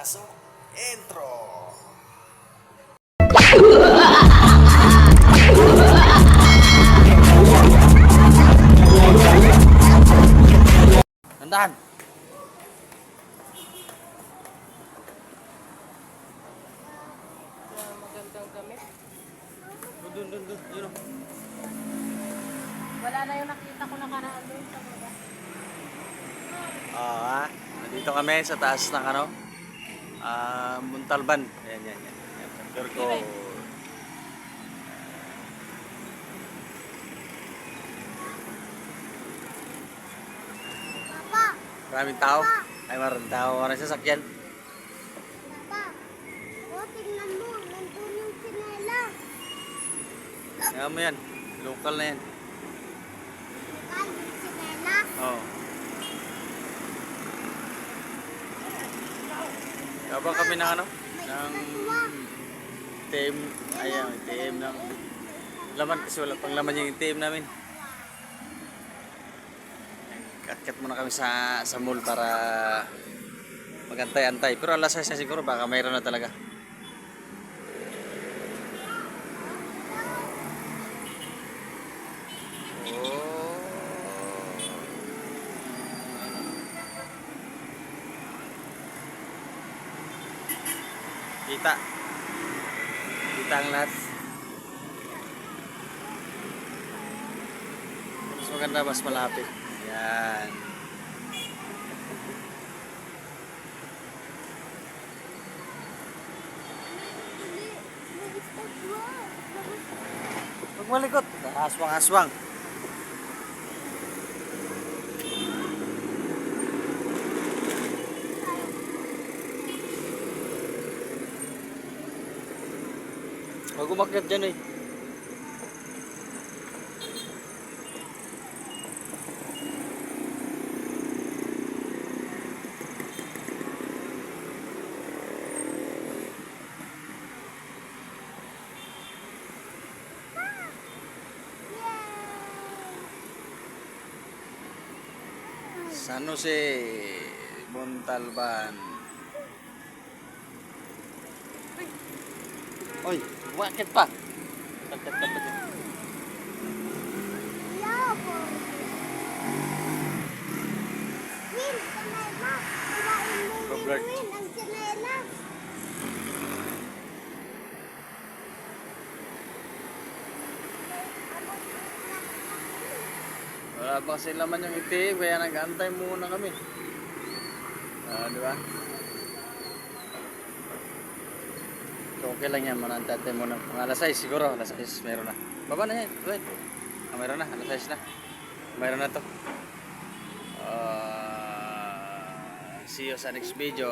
Pasok. Intro. Tandaan. magandang gamit. Dun. Yun o. Wala na yung nakita ko nakaraan doon sa baba. Oo ah. Nandito kami sa taas ng ano. Ah, Muntalban. Yan, yan, yan. yan. Okay. Papa, Maraming tao. Ay, maraming tao. Maraming sasakyan. papa. O, tingnan mo. Nandun yung sinela. Kaya mo yan. Local na yan. Bakal yung sinela. Oo. Habang kami ng ano? Ng team. Ayan, team ng laman kasi wala pang laman yung team namin. Kat-kat muna kami sa sa mall para magantay-antay. Pero alas 6 na siguro baka mayroon na talaga. Kita. Kita ang lahat. Mas maganda, mas malapit. Yan. Huwag malikot. Aswang-aswang. Huwag umakyat dyan eh. San Jose, Montalban. Oy, umakyat pa. Umakyat ka pa dyan. Yabo. Win, sinela. Kumain mo, Win, Robert. Win, ang sinela. Wala pa kasi laman yung itim, kaya nag-antay muna kami. Ah, di ba? So, okay lang yan, manantay muna. Mga alas 6 siguro, alas 6 meron na. Baba na yan, wait. Ah, meron na, alas 6 na. Meron na to. Ah, see you sa next video.